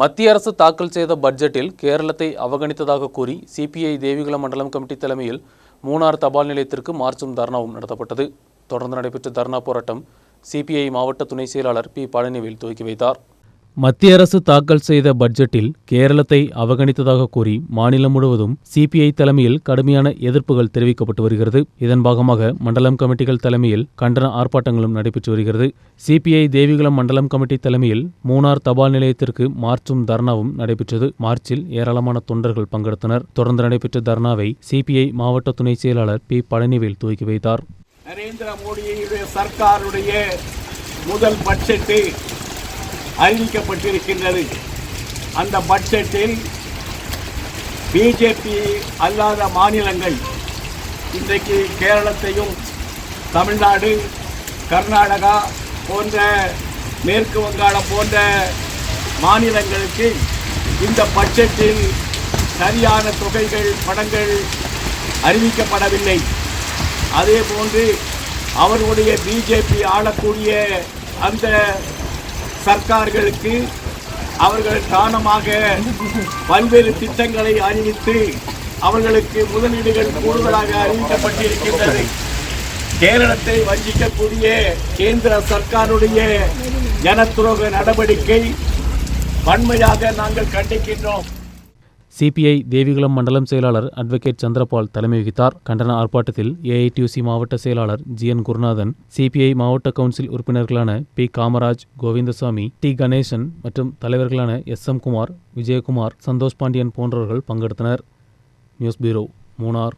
மத்திய அரசு தாக்கல் செய்த பட்ஜெட்டில் கேரளத்தை அவகணித்ததாக கூறி சிபிஐ தேவிகுல மண்டலம் கமிட்டி தலைமையில் மூணார் தபால் நிலையத்திற்கு மார்ச்சும் தர்ணாவும் நடத்தப்பட்டது. தொடர்ந்து நடைபெற்ற தர்ணா போராட்டம் சிபிஐ மாவட்ட துணை செயலாளர் பி. பழனிவேல் துவக்கி வைத்தார். மத்திய அரசு தாக்கல் செய்த பட்ஜெட்டில் கேரளத்தை அவகணித்ததாக கூறி மாநிலம் முழுவதும் சிபிஐ தலைமையில் கடுமையான எதிர்ப்புகள் தெரிவிக்கப்பட்டு வருகிறது. இதன் பாகமாக மண்டலம் கமிட்டிகள் தலைமையில் கண்டன ஆர்ப்பாட்டங்களும் நடைபெற்று வருகிறது. சிபிஐ தேவிகுளம் மண்டலம் கமிட்டி தலைமையில் மூணார் தபால் நிலையத்திற்கு மார்ச்சும் தர்ணாவும் நடைபெற்றது. மார்ச்சில் ஏராளமான தொண்டர்கள் பங்கெடுத்தனர். தொடர்ந்து நடைபெற்ற தர்ணாவை சிபிஐ மாவட்ட துணை செயலாளர் பி. பழனிவேல் துவக்கி வைத்தார். நரேந்திர மோடியுடைய சர்க்காருடைய முதல் பட்ஜெட்டு அறிவிக்கப்பட்டிருக்கின்றது. அந்த பட்ஜெட்டில் பிஜேபி அல்லாத மாநிலங்கள் இன்றைக்கு கேரளத்தையும் தமிழ்நாடு கர்நாடகா போன்ற மேற்கு வங்காளம் போன்ற மாநிலங்களுக்கு இந்த பட்ஜெட்டில் சரியான தொகைகள் படங்கள் அறிவிக்கப்படவில்லை. அதே போன்று அவர்களுடைய பிஜேபி ஆளக்கூடிய அந்த சர்க்கார்களுக்கு அவர்கள் தானமாக பல்வேறு திட்டங்களை அறிவித்து அவர்களுக்கு முதலீடுகள் கூடுதலாக அறிவிக்கப்பட்டிருக்கின்றது. கேரளத்தை வஞ்சிக்கக்கூடிய கேந்திர சர்க்காருடைய ஜனத்துரோக நடவடிக்கை வன்மையாக நாங்கள் கண்டிக்கின்றோம். சிபிஐ தேவிகுளம் மண்டலம் செயலாளர் அட்வொகேட் சந்திரபால் தலைமை வகித்தார். கண்டன ஆர்ப்பாட்டத்தில் ஏஐடியூசி மாவட்ட செயலாளர் ஜி என் குருநாதன் சிபிஐ மாவட்ட கவுன்சில் உறுப்பினர்களான பி காமராஜ் கோவிந்தசாமி டி கணேசன் மற்றும் தலைவர்களான எஸ் எம் குமார் விஜயகுமார் சந்தோஷ் பாண்டியன் போன்றவர்கள் பங்கெடுத்தனர். News bureau Munnar.